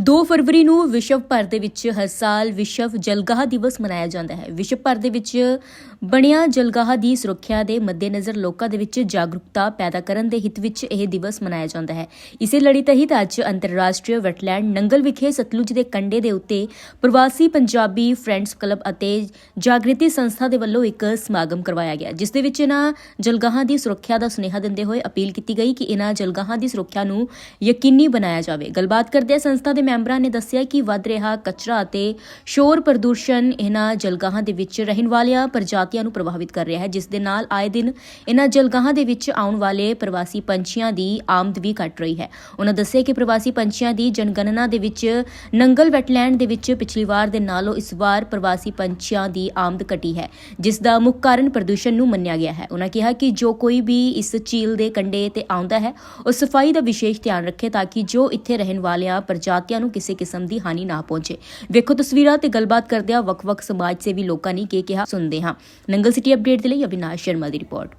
2 ਫਰਵਰੀ ਨੂੰ ਵਿਸ਼ਵ ਭਰ ਦੇ ਵਿੱਚ ਹਰ ਸਾਲ ਵਿਸ਼ਵ ਜਲਗਾਹ ਦਿਵਸ ਮਨਾਇਆ ਜਾਂਦਾ ਹੈ। ਵਿਸ਼ਵ ਭਰ ਦੇ ਵਿੱਚ ਬਣਿਆ ਜਲਗਾਹ ਦੀ ਸੁਰੱਖਿਆ ਦੇ ਮੱਦੇਨਜ਼ਰ ਲੋਕਾਂ ਦੇ ਵਿੱਚ ਜਾਗਰੂਕਤਾ ਪੈਦਾ ਕਰਨ ਦੇ ਹਿੱਤ ਵਿੱਚ ਇਹ ਦਿਵਸ ਮਨਾਇਆ ਜਾਂਦਾ ਹੈ। ਇਸੇ ਲੜੀ ਤਹਿਤ ਅੱਜ ਅੰਤਰਰਾਸ਼ਟਰੀ ਵੈਟਲੈਂਡ ਨੰਗਲ ਵਿਖੇ ਸਤਲੁਜ ਦੇ ਕੰਢੇ ਦੇ ਉੱਤੇ ਪ੍ਰਵਾਸੀ ਪੰਜਾਬੀ ਫਰੈਂਡਸ ਕਲੱਬ ਅਤੇ ਜਾਗ੍ਰਿਤੀ ਸੰਸਥਾ ਦੇ ਵੱਲੋਂ ਇੱਕ ਸਮਾਗਮ ਕਰਵਾਇਆ ਗਿਆ। ਜਿਸ ਦੇ ਵਿੱਚ ਇਹਨਾਂ ਜਲਗਾਹਾਂ ਦੀ ਸੁਰੱਖਿਆ ਦਾ ਸੁਨੇਹਾ ਦਿੰਦੇ ਹੋਏ ਅਪੀਲ ਕੀਤੀ ਗਈ ਕਿ ਇਹਨਾਂ ਜਲਗਾਹਾਂ ਦੀ ਸੁਰੱਖਿਆ ਨੂੰ ਯਕੀਨੀ ਬਣਾਇਆ ਜਾਵੇ। ਗੱਲਬਾਤ ਕਰਦੇ ਸੰਸਥਾ ਦੇ ਮੈਂਬਰਾਂ ਨੇ ਦੱਸਿਆ ਕਿ ਵੱਧ ਰਿਹਾ ਕਚਰਾ ਅਤੇ ਸ਼ੋਰ ਪ੍ਰਦੂਸ਼ਣ ਇਹਨਾਂ ਜਲਗਾਹਾਂ ਦੇ ਵਿੱਚ ਰਹਿਣ ਵਾਲੀਆਂ, ਪ੍ਰਜਾਤੀਆਂ ਨੂੰ ਪ੍ਰਭਾਵਿਤ ਕਰ ਰਿਹਾ ਹੈ। ਜਿਸ ਦੇ ਨਾਲ ਆਏ ਦਿਨ ਇਹਨਾਂ ਜਲਗਾਹਾਂ ਦੇ ਵਿੱਚ ਆਉਣ ਵਾਲੇ ਪ੍ਰਵਾਸੀ ਪੰਛੀਆਂ ਦੀ ਆਮਦ ਵੀ ਘਟ ਰਹੀ ਹੈ। ਉਹਨਾਂ ਦੱਸਿਆ ਕਿ ਪ੍ਰਵਾਸੀ ਪੰਛੀਆਂ ਦੀ ਜਨਗਣਨਾ ਦੇ ਵਿੱਚ, ਨੰਗਲ ਵੈਟਲੈਂਡ ਦੇ ਵਿੱਚ ਪਿਛਲੀ ਵਾਰ ਦੇ ਨਾਲੋਂ ਇਸ ਵਾਰ ਪ੍ਰਵਾਸੀ ਪੰਛੀਆਂ ਦੀ ਆਮਦ ਘਟੀ ਹੈ, ਜਿਸ ਦਾ ਮੁੱਖ ਕਾਰਨ ਪ੍ਰਦੂਸ਼ਣ ਨੂੰ ਮੰਨਿਆ ਗਿਆ ਹੈ। ਉਹਨਾਂ ਕਿਹਾ ਕਿ ਜੋ ਕੋਈ ਵੀ ਇਸ ਝੀਲ ਦੇ ਕੰਢੇ ਤੇ ਆਉਂਦਾ ਹੈ, ਉਹ ਸਫ਼ਾਈ ਦਾ ਵਿਸ਼ੇਸ਼ ਧਿਆਨ ਰੱਖੇ ਤਾਂ ਕਿ ਜੋ ਇੱਥੇ ਰਹਿਣ ਵਾਲੀਆਂ, ਪ੍ਰਜਾਤੀਆਂ ਨੂੰ ਕਿਸੇ ਕਿਸਮ ਦੀ ਹਾਨੀ ਨਾ ਪਹੁੰਚੇ। ਵੇਖੋ ਤਸਵੀਰਾਂ ਤੇ ਗੱਲਬਾਤ ਕਰਦਿਆਂ ਵੱਖ-ਵੱਖ ਸਮਾਜ ਸੇਵੀ ਲੋਕਾਂ ਨੇ ਕੀ ਕਿਹਾ, ਸੁਣਦੇ ਹਾਂ। ਨੰਗਲ ਸਿਟੀ ਅਪਡੇਟ ਦੇ ਲਈ ਅਵਿਨਾਸ਼ ਸ਼ਰਮਾ ਦੀ ਰਿਪੋਰਟ।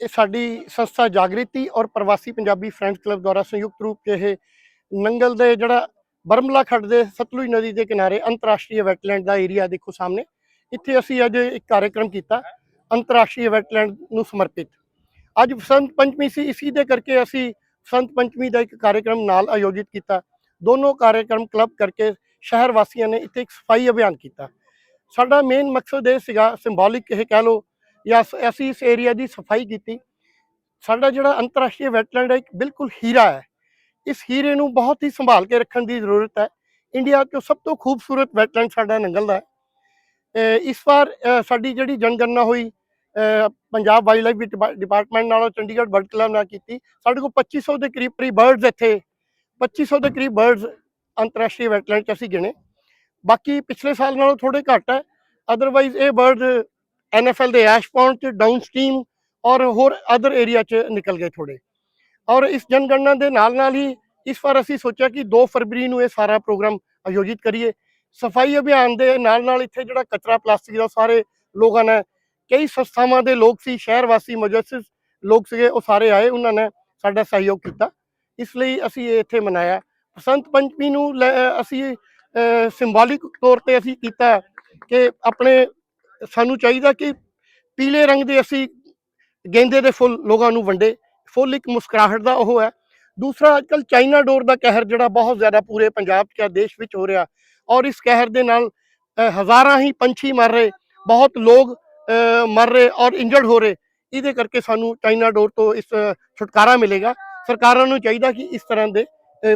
ਇਹ ਸਾਡੀ ਸੰਸਥਾ ਜਾਗ੍ਰਿਤੀ ਔਰ ਪ੍ਰਵਾਸੀ ਪੰਜਾਬੀ ਫਰੈਂਡਸ ਕਲੱਬ ਦੁਆਰਾ ਸੰਯੁਕਤ ਰੂਪ 'ਚ ਇਹ ਨੰਗਲ ਦੇ ਜਿਹੜਾ ਬਰਮਲਾ ਖੱਡ ਦੇ ਸਤਲੁਜ ਨਦੀ ਦੇ ਕਿਨਾਰੇ ਅੰਤਰਰਾਸ਼ਟਰੀ ਵੈਟਲੈਂਡ ਦਾ ਏਰੀਆ ਦੇਖੋ ਸਾਹਮਣੇ। ਇੱਥੇ ਅਸੀਂ ਅੱਜ ਇੱਕ ਕਾਰਜਕ੍ਰਮ ਕੀਤਾ, ਅੰਤਰਰਾਸ਼ਟਰੀ ਵੈਟਲੈਂਡ ਨੂੰ ਸਮਰਪਿਤ। ਅੱਜ ਬਸੰਤ ਪੰਚਮੀ ਸੀ, ਇਸੀ ਦੇ ਕਰਕੇ ਅਸੀਂ ਸੰਤ ਪੰਚਮੀ ਦਾ ਇੱਕ ਕਾਰਜਕ੍ਰਮ ਨਾਲ ਆਯੋਜਿਤ ਕੀਤਾ। ਦੋਨੋਂ ਕਾਰਜਕ੍ਰਮ ਕਲੱਬ ਕਰਕੇ ਸ਼ਹਿਰ ਵਾਸੀਆਂ ਨੇ ਇੱਥੇ ਇੱਕ ਸਫ਼ਾਈ ਅਭਿਆਨ ਕੀਤਾ। ਸਾਡਾ ਮੇਨ ਮਕਸਦ ਇਹ ਸੀਗਾ ਸਿੰਬੋਲਿਕ ਇਹ ਕਹਿ ਲਓ, ਜਾਂ ਅਸੀਂ ਇਸ ਏਰੀਆ ਦੀ ਸਫ਼ਾਈ ਕੀਤੀ। ਸਾਡਾ ਜਿਹੜਾ ਅੰਤਰਰਾਸ਼ਟਰੀ ਵੈਟਲੈਂਡ ਹੈ, ਇੱਕ ਬਿਲਕੁਲ ਹੀਰਾ ਹੈ। ਇਸ ਹੀਰੇ ਨੂੰ ਬਹੁਤ ਹੀ ਸੰਭਾਲ ਕੇ ਰੱਖਣ ਦੀ ਜ਼ਰੂਰਤ ਹੈ। ਇੰਡੀਆ 'ਚੋਂ ਸਭ ਤੋਂ ਖੂਬਸੂਰਤ ਵੈਟਲੈਂਡ ਸਾਡਾ ਨੰਗਲ ਦਾ ਹੈ ਇਸ ਵਾਰ ਸਾਡੀ ਜਿਹੜੀ ਜਨਗਣਨਾ ਹੋਈ ਪੰਜਾਬ ਵਾਈਲਡ ਲਾਈਫ ਡਿਪਾਰਟਮੈਂਟ ਨਾਲੋਂ ਚੰਡੀਗੜ੍ਹ ਬਰਡ ਕਲੱਬ ਨਾਲ ਕੀਤੀ। ਸਾਡੇ ਕੋਲ 2500 ਦੇ ਕਰੀਬ ਪ੍ਰੀ ਬਰਡਸ ਇੱਥੇ। 2500 ਦੇ ਕਰੀਬ ਬਰਡਸ ਅੰਤਰਰਾਸ਼ਟਰੀ ਵੈਟਲੈਂਡ 'ਚ ਅਸੀਂ ਗਿਣੇ। ਬਾਕੀ ਪਿਛਲੇ ਸਾਲ ਨਾਲੋਂ ਥੋੜੇ ਘੱਟ ਹੈ। ਅਦਰਵਾਈਜ਼ ਇਹ ਬਰਡਸ ਐਨਐਫਐਲ ਦੇ ਐਸ਼ ਪੌਂਡ ਚ ਡਾਊਨ ਸਟ੍ਰੀਮ ਔਰ ਹੋਰ ਅਦਰ ਏਰੀਆ ਚ ਨਿਕਲ ਗਏ ਥੋੜੇ ਔਰ ਇਸ ਜਨਗਣਨਾ ਦੇ ਨਾਲ ਨਾਲ ਹੀ ਇਸ ਵਾਰ ਅਸੀਂ ਸੋਚਿਆ ਕਿ 2 ਫਰਵਰੀ ਨੂੰ ਇਹ ਸਾਰਾ ਪ੍ਰੋਗਰਾਮ ਆਯੋਜਿਤ ਕਰੀਏ। ਸਫ਼ਾਈ ਅਭਿਆਨ ਦੇ ਨਾਲ ਨਾਲ ਇੱਥੇ ਜਿਹੜਾ ਕਚਰਾ ਪਲਾਸਟਿਕ ਦਾ ਸਾਰੇ ਲੋਕਾਂ ਨੇ ਕਈ ਸੰਸਥਾਵਾਂ ਦੇ ਲੋਕ ਸੀ, ਸ਼ਹਿਰ ਵਾਸੀ ਮੁਜੱਸਿਸ ਲੋਕ ਸੀਗੇ, ਉਹ ਸਾਰੇ ਆਏ, ਉਹਨਾਂ ਨੇ ਸਾਡਾ ਸਹਿਯੋਗ ਕੀਤਾ। ਇਸ ਲਈ ਅਸੀਂ ਇਹ ਇੱਥੇ ਮਨਾਇਆ। ਬਸੰਤ ਪੰਚਮੀ ਨੂੰ ਲੈ- ਅਸੀਂ ਸਿੰਬੋਲਿਕ ਤੌਰ ਤੇ ਅਸੀਂ ਕੀਤਾ ਕਿ ਆਪਣੇ, ਸਾਨੂੰ ਚਾਹੀਦਾ ਕਿ ਪੀਲੇ ਰੰਗ ਦੇ ਅਸੀਂ ਗੇਂਦੇ ਦੇ ਫੁੱਲ ਲੋਕਾਂ ਨੂੰ ਵੰਡੇ। ਫੁੱਲ ਇੱਕ ਮੁਸਕਰਾਹਟ ਦਾ ਉਹ ਹੈ। ਦੂਸਰਾ ਅੱਜਕੱਲ ਚਾਈਨਾ ਡੋਰ ਦਾ ਕਹਿਰ ਜਿਹੜਾ ਬਹੁਤ ਜ਼ਿਆਦਾ ਪੂਰੇ ਪੰਜਾਬ ਜਾਂ ਦੇਸ਼ ਵਿੱਚ ਹੋ ਰਿਹਾ ਔਰ ਇਸ ਕਹਿਰ ਦੇ ਨਾਲ ਹਜ਼ਾਰਾਂ ਹੀ ਪੰਛੀ ਮਰ ਰਹੇ। ਬਹੁਤ ਲੋਕ ਮਰ ਰਹੇ ਔਰ ਇੰਜਰਡ ਹੋ ਰਹੇ ਇਹਦੇ ਕਰਕੇ ਸਾਨੂੰ ਚਾਈਨਾ ਡੋਰ ਤੋਂ ਇਸ ਛੁਟਕਾਰਾ ਮਿਲੇਗਾ। ਸਰਕਾਰਾਂ ਨੂੰ ਚਾਹੀਦਾ ਕਿ ਇਸ ਤਰ੍ਹਾਂ ਦੇ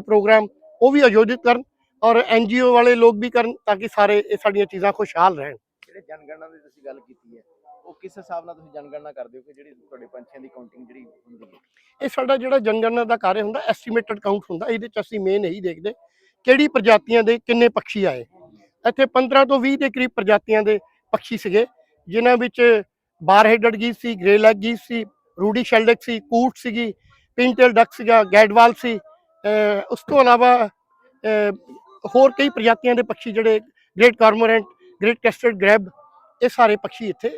ਪ੍ਰੋਗਰਾਮ ਉਹ ਵੀ ਆਯੋਜਿਤ ਕਰਨ ਔਰ ਐਨਜੀਓ ਵਾਲੇ ਲੋਕ ਵੀ ਕਰਨ ਤਾਂ ਕਿ ਸਾਰੇ ਇਹ ਸਾਡੀਆਂ ਚੀਜ਼ਾਂ ਖੁਸ਼ਹਾਲ ਰਹਿਣ। ਜਿਹੜੇ ਜਨਗਣਨਾ ਦੀ ਤੁਸੀਂ ਗੱਲ ਕੀਤੀ ਹੈ ਉਹ ਕਿਸ ਹਿਸਾਬ ਨਾਲ ਤੁਸੀਂ ਜਨਗਣਨਾ ਕਰਦੇ ਹੋ ਕਿ ਜਿਹੜੀ ਤੁਹਾਡੇ ਪੰਛੀਆਂ ਦੀ ਕਾਊਂਟਿੰਗ ਜਿਹੜੀ ਹੁੰਦੀ ਹੈ? ਇਹ ਸਾਡਾ ਜਿਹੜਾ ਜਨਗਣਨਾ ਦਾ ਕਾਰਜ ਹੁੰਦਾ ਐਸਟੀਮੇਟਡ ਕਾਊਂਟ ਹੁੰਦਾ ਇਹਦੇ ਚ ਅਸੀਂ ਮੇਨ ਇਹੀ ਦੇਖਦੇ ਕਿਹੜੀ ਪ੍ਰਜਾਤੀਆਂ ਦੇ ਕਿੰਨੇ ਪੰਛੀ ਆਏ। ਇੱਥੇ 15 ਤੋਂ 20 ਦੇ ਕਰੀਬ ਪ੍ਰਜਾਤੀਆਂ ਦੇ ਪੰਛੀ ਸੀਗੇ ਜਿਨ੍ਹਾਂ ਵਿੱਚ ਬਾਰ ਹੈਡਡ ਗੀਸ ਸੀ ਗ੍ਰੇ ਲੈਗ ਗੀਸ ਸੀ, ਰੂਡੀ ਸ਼ੈਲਡਕ ਸੀ, ਕੂਟ ਸੀਗੀ, ਪਿੰਟਲ ਡਕ ਸੀਗਾ, ਗੈਡਵਾਲ ਸੀ ਉਸ ਤੋਂ ਇਲਾਵਾ ਹੋਰ ਕਈ ਪ੍ਰਜਾਤੀਆਂ ਦੇ ਪੰਛੀ ਜਿਹੜੇ great cormorant, great crested grebe, ਇਹ ਸਾਰੇ ਪੰਛੀ ਇੱਥੇ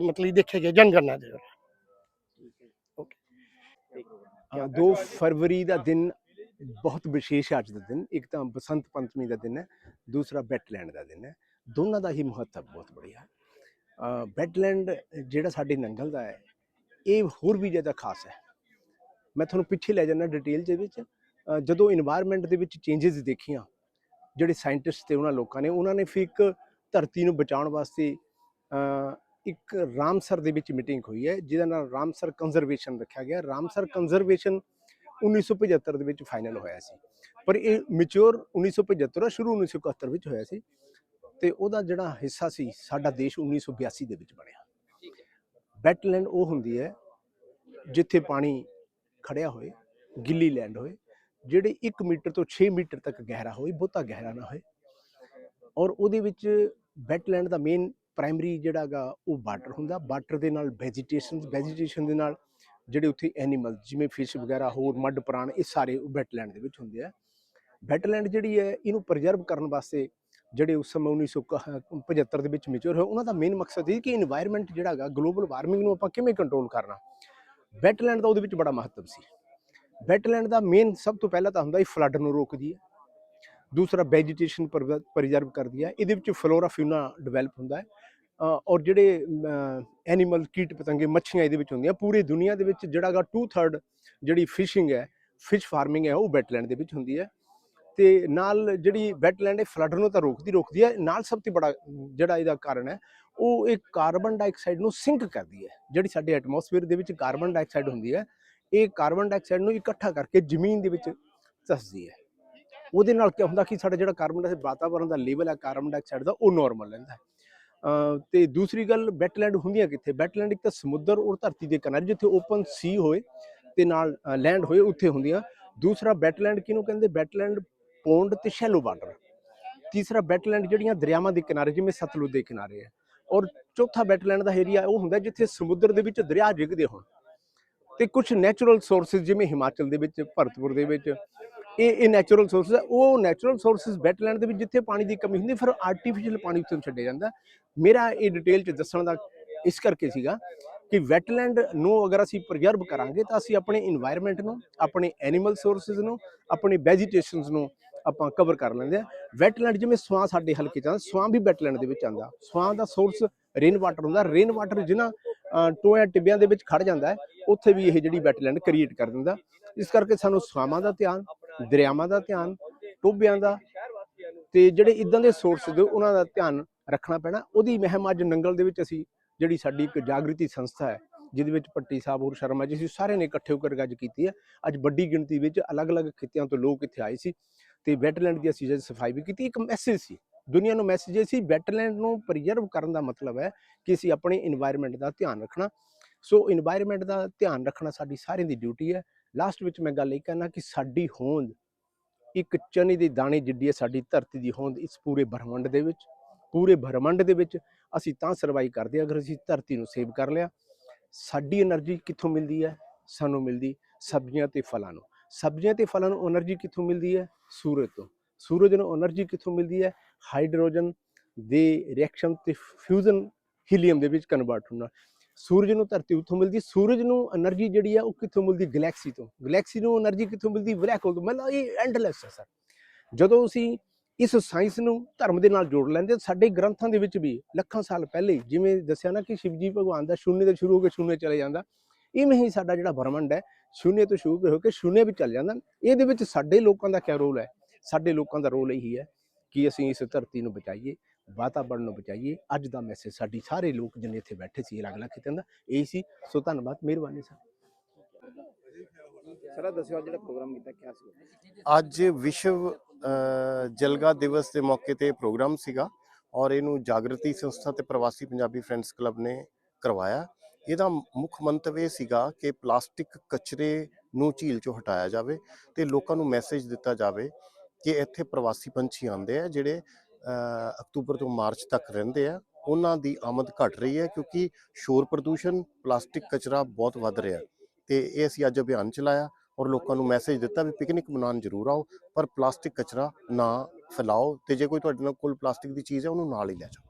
ਮਤਲਬ ਦੇਖੇ ਗਏ ਜਨਗਣਨਾ ਦੇ ਦੌਰਾਨ। 2 ਫਰਵਰੀ ਦਾ ਦਿਨ ਬਹੁਤ ਵਿਸ਼ੇਸ਼ ਅੱਜ ਦਾ ਦਿਨ। ਇੱਕ ਤਾਂ ਬਸੰਤ ਪੰਚਮੀ ਦਾ ਦਿਨ ਹੈ, ਦੂਸਰਾ ਵੈਟਲੈਂਡ ਦਾ ਦਿਨ ਹੈ। ਦੋਨਾਂ ਦਾ ਹੀ ਮਹੱਤਵ ਬਹੁਤ ਬੜੀਆ। ਹੈ ਵੈਟਲੈਂਡ ਜਿਹੜਾ ਸਾਡੇ ਨੰਗਲ ਦਾ ਹੈ, ਇਹ ਹੋਰ ਵੀ ਜ਼ਿਆਦਾ ਖਾਸ ਹੈ। ਮੈਂ ਤੁਹਾਨੂੰ ਪਿੱਛੇ ਲੈ ਜਾਣਾ ਡਿਟੇਲ ਦੇ ਵਿੱਚ। ਜਦੋਂ এনवायरमेंट ਦੇ ਵਿੱਚ ਚੇਂਜਸ ਦੇਖੀਆਂ, ਜਿਹੜੇ ਸਾਇੰਟਿਸਟ ਤੇ ਉਹਨਾਂ ਲੋਕਾਂ ਨੇ, ਉਹਨਾਂ ਨੇ ਫਿਰ ਇੱਕ ਧਰਤੀ ਨੂੰ ਬਚਾਉਣ ਵਾਸਤੇ ਇੱਕ ਰਾਮਸਰ ਦੇ ਵਿੱਚ ਮੀਟਿੰਗ ਹੋਈ ਹੈ, ਜਿਹਦਾ ਨਾਮ ਰਾਮਸਰ ਕੰਜ਼ਰਵੇਸ਼ਨ ਰੱਖਿਆ ਗਿਆ। ਰਾਮਸਰ ਕੰਜ਼ਰਵੇਸ਼ਨ 1975 ਦੇ ਵਿੱਚ ਫਾਈਨਲ ਹੋਇਆ ਸੀ। ਪਰ ਇਹ ਮੈਚੁਰ 1975 ਦਾ ਸ਼ੁਰੂ 1971 ਵਿੱਚ ਹੋਇਆ ਸੀ। ਤੇ ਉਹਦਾ ਜਿਹੜਾ ਹਿੱਸਾ ਸੀ ਸਾਡਾ ਦੇਸ਼ 1982 ਦੇ ਵਿੱਚ ਬਣਿਆ। ਵੈਟਲੈਂਡ ਉਹ ਹੁੰਦੀ ਹੈ ਜਿੱਥੇ ਪਾਣੀ ਖੜਿਆ ਹੋਏ ਗਿੱਲੀ ਲੈਂਡ ਹੋਏ ਜਿਹੜੇ 1 ਮੀਟਰ ਤੋਂ 6 ਮੀਟਰ ਤੱਕ ਗਹਿਰਾ ਹੋਏ ਬਹੁਤਾ ਗਹਿਰਾ ਨਾ ਹੋਏ। ਔਰ ਉਹਦੇ ਵਿੱਚ ਵੈਟਲੈਂਡ ਦਾ ਮੇਨ ਪ੍ਰਾਇਮਰੀ ਜਿਹੜਾਗਾ ਉਹ ਵਾਟਰ ਹੁੰਦਾ। ਵਾਟਰ ਦੇ ਨਾਲ ਵੈਜੀਟੇਸ਼ਨ ਵੈਜੀਟੇਸ਼ਨ ਦੇ ਨਾਲ ਜਿਹੜੇ ਉੱਥੇ ਐਨੀਮਲ ਜਿਵੇਂ ਫਿਸ਼ ਵਗੈਰਾ ਹੋਰ ਮੱਡ ਪ੍ਰਾਣ ਇਹ ਸਾਰੇ ਵੈਟਲੈਂਡ ਦੇ ਵਿੱਚ ਹੁੰਦੇ ਆ। ਵੈਟਲੈਂਡ ਜਿਹੜੀ ਹੈ ਇਹਨੂੰ ਪ੍ਰੀਜ਼ਰਵ ਕਰਨ ਵਾਸਤੇ ਜਿਹੜੇ ਉਸ ਸਮੇਂ 1975 ਦੇ ਵਿੱਚ ਮੈਚੁਰ ਹੋਏ, ਉਹਨਾਂ ਦਾ ਮੇਨ ਮਕਸਦ ਇਹ ਕਿ এনवायरमेंट ਜਿਹੜਾ ਹੈਗਾ ਗਲੋਬਲ ਵਾਰਮਿੰਗ ਨੂੰ ਆਪਾਂ ਕਿਵੇਂ ਕੰਟਰੋਲ ਕਰਨਾ। ਵੈਟਲੈਂਡ ਦਾ ਉਹਦੇ ਵਿੱਚ ਬੜਾ ਮਹੱਤਵ ਸੀ। ਵੈਟਲੈਂਡ ਦਾ ਮੇਨ ਸਭ ਤੋਂ ਪਹਿਲਾਂ ਤਾਂ ਹੁੰਦਾ ਇਹ ਫਲੱਡ ਨੂੰ ਰੋਕਦੀ ਹੈ। ਦੂਸਰਾ ਵੈਜੀਟੇਸ਼ਨ ਪ੍ਰੀਜ਼ਰਵ ਕਰਦੀ ਹੈ। ਇਹਦੇ ਵਿੱਚ ਫਲੋਰਾ ਫਿਊਨਾ ਡਿਵੈਲਪ ਹੁੰਦਾ ਹੈ। ਔਰ ਜਿਹੜੇ ਐਨੀਮਲ ਕੀਟ ਪਤੰਗੇ, ਮੱਛੀਆਂ ਇਹਦੇ ਵਿੱਚ ਹੁੰਦੀਆਂ। ਪੂਰੀ ਦੁਨੀਆ ਦੇ ਵਿੱਚ ਜਿਹੜਾ ਜਿਹੜਾਗਾ 2/3 ਜਿਹੜੀ ਫਿਸ਼ਿੰਗ ਹੈ ਫਿਸ਼ ਫਾਰਮਿੰਗ ਹੈ, ਉਹ ਵੈਟਲੈਂਡ ਦੇ ਵਿੱਚ ਹੁੰਦੀ ਹੈ। ਤੇ ਨਾਲ ਜਿਹੜੀ ਵੈਟਲੈਂਡ ਹੈ ਫਲੱਡ ਨੂੰ ਤਾਂ ਰੋਕਦੀ ਰੋਕਦੀ ਹੈ, ਨਾਲ ਸਭ ਤੋਂ ਬੜਾ ਜਿਹੜਾ ਇਹਦਾ ਕਾਰਨ ਹੈ, ਉਹ ਇੱਕ ਕਾਰਬਨ ਡਾਈਆਕਸਾਈਡ ਨੂੰ ਸਿੰਕ ਕਰਦੀ ਹੈ। ਜਿਹੜੀ ਸਾਡੇ ਐਟਮੋਸਫੇਅਰ ਦੇ ਵਿੱਚ ਕਾਰਬਨ ਡਾਈਆਕਸਾਈਡ ਹੁੰਦੀ ਹੈ, ਇਹ ਕਾਰਬਨ ਡਾਈਆਕਸਾਈਡ ਨੂੰ ਇਕੱਠਾ ਕਰਕੇ ਜ਼ਮੀਨ ਦੇ ਵਿੱਚ ਧਸਦੀ ਹੈ। ਉਹਦੇ ਨਾਲ ਕੀ ਹੁੰਦਾ ਕਿ ਸਾਡਾ ਜਿਹੜਾ ਕਾਰਬਨ ਡਾਈਆਕਸਾਈਡ ਵਾਤਾਵਰਣ ਦਾ ਲੈਵਲ ਹੈ ਕਾਰਬਨ ਡਾਈਆਕਸਾਈਡ ਦਾ, ਉਹ ਨਾਰਮਲ ਰਹਿੰਦਾ ਹੈ। ਤੇ ਦੂਸਰੀ ਗੱਲ ਵੈਟਲੈਂਡ ਹੁੰਦੀਆਂ ਕਿੱਥੇ? ਵੈਟਲੈਂਡ ਇੱਕ ਤਾਂ ਸਮੁੰਦਰ ਔਰ ਧਰਤੀ ਦੇ ਕਿਨਾਰੇ, ਜਿੱਥੇ ਓਪਨ ਸੀ ਹੋਏ ਤੇ ਨਾਲ ਲੈਂਡ ਹੋਏ, ਉੱਥੇ ਹੁੰਦੀਆਂ। ਦੂਸਰਾ ਵੈਟਲੈਂਡ ਕਿਹਨੂੰ ਕਹਿੰਦੇ? ਵੈਟਲੈਂਡ ਪੌਂਡ ਤੇ ਸ਼ੈਲੋ ਵਾਟਰ ਤੀਸਰਾ ਵੈਟਲੈਂਡ ਜਿਹੜੀਆਂ ਦਰਿਆਵਾਂ ਦੇ ਕਿਨਾਰੇ, ਜਿਵੇਂ ਸਤਲੁਜ ਦੇ ਕਿਨਾਰੇ ਹੈ। ਔਰ ਚੌਥਾ ਵੈਟਲੈਂਡ ਦਾ ਏਰੀਆ ਉਹ ਹੁੰਦਾ ਜਿੱਥੇ ਸਮੁੰਦਰ ਦੇ ਵਿੱਚ ਦਰਿਆ ਜਿਗਦੇ ਹੋਣ। ਤੇ ਕੁਝ ਨੈਚੁਰਲ ਸੋਰਸਸ ਜਿਵੇਂ ਹਿਮਾਚਲ ਦੇ ਵਿੱਚ, ਭਰਤਪੁਰ ਦੇ ਵਿੱਚ, ਇਹ ਇਹ ਨੈਚੁਰਲ ਸੋਰਸਸ ਉਹ ਨੈਚੁਰਲ ਸੋਰਸਸ ਵੈਟਲੈਂਡ ਦੇ ਵਿੱਚ ਜਿੱਥੇ ਪਾਣੀ ਦੀ ਕਮੀ ਹੁੰਦੀ ਫਿਰ ਆਰਟੀਫੀਸ਼ੀਅਲ ਪਾਣੀ ਉੱਥੋਂ ਛੱਡਿਆ ਜਾਂਦਾ ਮੇਰਾ ਇਹ ਡਿਟੇਲ ਚ ਦੱਸਣ ਦਾ ਇਸ ਕਰਕੇ ਸੀਗਾ ਕਿ ਵੈਟਲੈਂਡ ਨੂੰ ਅਗਰ ਅਸੀਂ ਪ੍ਰੀਜ਼ਰਵ ਕਰਾਂਗੇ ਤਾਂ ਅਸੀਂ ਆਪਣੇ এনवायरमेंट ਨੂੰ, ਆਪਣੇ ਐਨੀਮਲ ਸੋਰਸਸ ਨੂੰ, ਆਪਣੇ ਵੈਜੀਟੇਸ਼ਨਸ ਨੂੰ ਆਪਾਂ ਕਵਰ ਕਰ ਲੈਂਦੇ ਆ। ਵੈਟਲੈਂਡ ਜਿਵੇਂ ਸਵਾਂ ਸਾਡੇ ਹਲਕੇ ਚ ਆਉਂਦਾ, ਸਵਾਂ ਵੀ ਵੈਟਲੈਂਡ ਦੇ ਵਿੱਚ ਆਉਂਦਾ। ਸਵਾਂ ਦਾ ਸੋਰਸ ਰੇਨ ਵਾਟਰ ਹੁੰਦਾ। ਰੇਨ ਵਾਟਰ ਜਿਨ੍ਹਾਂ ਟੋਇਆ ਟਿੱਬਿਆਂ ਦੇ ਵਿੱਚ ਖੜ ਜਾਂਦਾ ਹੈ, ਉੱਥੇ ਵੀ ਇਹ ਜਿਹੜੀ ਵੈਟਲੈਂਡ ਕ੍ਰੀਏਟ ਕਰ ਦਿੰਦਾ। ਇਸ ਕਰਕੇ ਸਾਨੂੰ ਸਵਾਵਾਂ ਦਾ ਧਿਆਨ, ਦਰਿਆਵਾਂ ਦਾ ਧਿਆਨ, ਟੋਬਿਆਂ ਦਾ ਤੇ ਜਿਹੜੇ ਇਦਾਂ ਦੇ ਸੋਰਸ ਦੇ ਉਹਨਾਂ ਦਾ ਧਿਆਨ ਰੱਖਣਾ ਪੈਣਾ। ਉਹਦੀ ਮਹਿਮ ਅੱਜ ਨੰਗਲ ਦੇ ਵਿੱਚ ਅਸੀਂ ਜਿਹੜੀ ਸਾਡੀ ਇੱਕ ਜਾਗ੍ਰਿਤੀ ਸੰਸਥਾ ਹੈ, ਜਿਹਦੇ ਵਿੱਚ ਪੱਟੀ ਸਾਹਿਬ ਹੋਰ ਸ਼ਰਮਾ ਜੀ, ਅਸੀਂ ਸਾਰਿਆਂ ਨੇ ਇਕੱਠੇ ਹੋ ਕੇ ਗੱਜ ਕੀਤੀ ਹੈ। ਅੱਜ ਵੱਡੀ ਗਿਣਤੀ ਵਿੱਚ ਅਲੱਗ-ਅਲੱਗ ਖਿੱਤਿਆਂ ਤੋਂ ਲੋਕ ਇੱਥੇ ਆਏ ਸੀ। ਤੇ ਵੈਟਲੈਂਡ ਦੀ ਅਸੀਂ ਸਫ਼ਾਈ ਵੀ ਕੀਤੀ, ਇੱਕ ਮੈਸੇਜ ਸੀ। ਦੁਨੀਆ ਨੂੰ ਮੈਸੇਜ ਇਹ ਸੀ ਵੈਟਲੈਂਡ ਨੂੰ ਪ੍ਰੀਜ਼ਰਵ ਕਰਨ ਦਾ ਮਤਲਬ ਹੈ ਕਿ ਅਸੀਂ ਆਪਣੇ এনवायरमेंट ਦਾ ਧਿਆਨ ਰੱਖਣਾ। ਸੋ এনवायरमेंट ਦਾ ਧਿਆਨ ਰੱਖਣਾ ਸਾਡੀ ਸਾਰਿਆਂ ਦੀ ਡਿਊਟੀ ਹੈ। ਲਾਸਟ ਵਿੱਚ ਮੈਂ ਗੱਲ ਇਹ ਕਹਿਣਾ ਕਿ ਸਾਡੀ ਹੋਂਦ, ਇੱਕ ਚਨੇ ਦੇ ਦਾਣੇ ਜਿੱਡੀ ਹੈ ਸਾਡੀ ਧਰਤੀ ਦੀ ਹੋਂਦ, ਇਸ ਪੂਰੇ ਬ੍ਰਹਮੰਡ ਦੇ ਵਿੱਚ, ਪੂਰੇ ਬ੍ਰਹਮੰਡ ਦੇ ਵਿੱਚ ਅਸੀਂ ਤਾਂ ਸਰਵਾਈਵ ਕਰਦੇ ਅਗਰ ਅਸੀਂ ਧਰਤੀ ਨੂੰ ਸੇਵ ਕਰ ਲਿਆ। ਸਾਡੀ એનર્ਜੀ ਕਿੱਥੋਂ ਮਿਲਦੀ ਹੈ? ਸਾਨੂੰ ਮਿਲਦੀ ਸਬਜ਼ੀਆਂ ਤੇ ਫਲਾਂ ਨੂੰ। ਸਬਜ਼ੀਆਂ ਤੇ ਫਲਾਂ ਨੂੰ એનર્ਜੀ ਕਿੱਥੋਂ ਮਿਲਦੀ ਹੈ? ਸੂਰਜ ਤੋਂ। ਸੂਰਜ ਨੂੰ એનર્ਜੀ ਕਿੱਥੋਂ ਮਿਲਦੀ ਹੈ? ਹਾਈਡਰੋਜਨ ਦੇ ਰਿਐਕਸ਼ਨ ਤੇ ਫਿਊਜ਼ਨ ਹੀਲੀਅਮ ਦੇ ਵਿੱਚ ਕਨਵਰਟ ਹੁੰਦਾ ਸੂਰਜ ਨੂੰ ਧਰਤੀ ਉੱਥੋਂ ਮਿਲਦੀ, ਸੂਰਜ ਨੂੰ એનર્ਜੀ ਜਿਹੜੀ ਹੈ ਉਹ ਕਿੱਥੋਂ ਮਿਲਦੀ? ਗੈਲੈਕਸੀ ਤੋਂ। ਗੈਲੈਕਸੀ ਨੂੰ એનર્ਜੀ ਕਿੱਥੋਂ ਮਿਲਦੀ? ਬਲੈਕ ਹੋਲ ਤੋਂ। ਮਤਲਬ ਇਹ ਐਂਡਲੈਸ ਹੈ ਸਰ। ਜਦੋਂ ਅਸੀਂ ਇਸ ਸਾਇੰਸ ਨੂੰ ਧਰਮ ਦੇ ਨਾਲ ਜੋੜ ਲੈਂਦੇ ਸਾਡੇ ਗ੍ਰੰਥਾਂ ਦੇ ਵਿੱਚ ਵੀ, ਲੱਖਾਂ ਸਾਲ ਪਹਿਲੇ ਜਿਵੇਂ ਦੱਸਿਆ ਨਾ ਕਿ ਸ਼ਿਵਜੀ ਭਗਵਾਨ ਦਾ ਸ਼ੂਨੇ ਤੋਂ ਸ਼ੁਰੂ ਹੋ ਕੇ ਸ਼ੂਨੇ ਚਲੇ ਜਾਂਦਾ, ਇਵੇਂ ਹੀ ਸਾਡਾ ਜਿਹੜਾ ਬ੍ਰਹਮੰਡ ਹੈ ਸ਼ੂਨਯ ਤੋਂ ਸ਼ੁਰੂ ਹੋ ਕੇ ਸ਼ੂਨਯ ਵਿੱਚ ਚੱਲ ਜਾਂਦਾ। ਇਹਦੇ ਵਿੱਚ ਸਾਡੇ ਲੋਕਾਂ ਦਾ ਕੀ ਰੋਲ ਹੈ? ਸਾਡੇ ਲੋਕਾਂ ਦਾ ਰੋਲ ਇਹੀ ਹੈ ਕਿ ਅਸੀਂ ਇਸ ਧਰਤੀ ਨੂੰ ਬਚਾਈਏ ਵਾਤਾਵਰਣ ਨੂੰ ਬਚਾਈਏ। ਅੱਜ ਦਾ ਮੈਸੇਜ ਸਾਡੀ ਸਾਰੇ ਲੋਕ ਜਿੰਨੇ ਇੱਥੇ ਬੈਠੇ ਸੀ ਅਲੱਗ-ਅਲੱਗ ਖਿੱਤਿਆਂ ਦਾ। ਇਹ ਸੀ। ਸੋ ਧੰਨਵਾਦ ਮਿਹਰਬਾਨੀ ਸਰ। ਸਰ ਦੱਸਿਓ ਅੱਜ ਜਿਹੜਾ ਪ੍ਰੋਗਰਾਮ ਕੀਤਾ ਕਿਆ ਸੀ? ਅੱਜ ਵਿਸ਼ਵ ਜਲਗਾ ਦਿਵਸ ਦੇ ਮੌਕੇ ਤੇ ਪ੍ਰੋਗਰਾਮ ਸੀਗਾ ਔਰ ਇਹਨੂੰ ਜਾਗਰਤੀ ਸੰਸਥਾ ਤੇ ਪ੍ਰਵਾਸੀ ਪੰਜਾਬੀ ਫਰੈਂਡਸ ਕਲੱਬ ਨੇ ਕਰਵਾਇਆ। ਇਹਦਾ ਮੁੱਖ ਮੰਤਵ ਇਹ ਸੀਗਾ ਕਿ ਪਲਾਸਟਿਕ ਕਚਰੇ ਨੂੰ ਝੀਲ ਚੋਂ ਹਟਾਇਆ ਜਾਵੇ ਤੇ ਲੋਕਾਂ ਨੂੰ ਮੈਸੇਜ ਦਿੱਤਾ ਜਾਵੇ ਕਿ ਇੱਥੇ ਪ੍ਰਵਾਸੀ ਪੰਛੀ ਆਉਂਦੇ ਆ, ਜਿਹੜੇ ਅਕਤੂਬਰ ਤੋਂ ਮਾਰਚ ਤੱਕ ਰਹਿੰਦੇ ਆ। ਉਹਨਾਂ ਦੀ ਆਮਦ ਘਟ ਰਹੀ ਹੈ ਕਿਉਂਕਿ ਸ਼ੋਰ ਪ੍ਰਦੂਸ਼ਣ, ਪਲਾਸਟਿਕ ਕਚਰਾ ਬਹੁਤ ਵੱਧ ਰਿਹਾ। ਤੇ ਇਹ ਅਸੀਂ ਅੱਜ ਅਭਿਆਨ ਚਲਾਇਆ ਔਰ ਲੋਕਾਂ ਨੂੰ ਮੈਸੇਜ ਦਿੱਤਾ ਵੀ ਪਿਕਨਿਕ ਮਨਾਉਣ ਜ਼ਰੂਰ ਆਓ, ਪਰ ਪਲਾਸਟਿਕ ਕਚਰਾ ਨਾ ਫੈਲਾਓ ਤੇ ਜੇ ਕੋਈ ਤੁਹਾਡੇ ਨਾਲ ਕੋਲ ਪਲਾਸਟਿਕ ਦੀ ਚੀਜ਼ ਹੈ ਉਹਨੂੰ ਨਾਲ ਹੀ ਲੈ ਜਾਓ।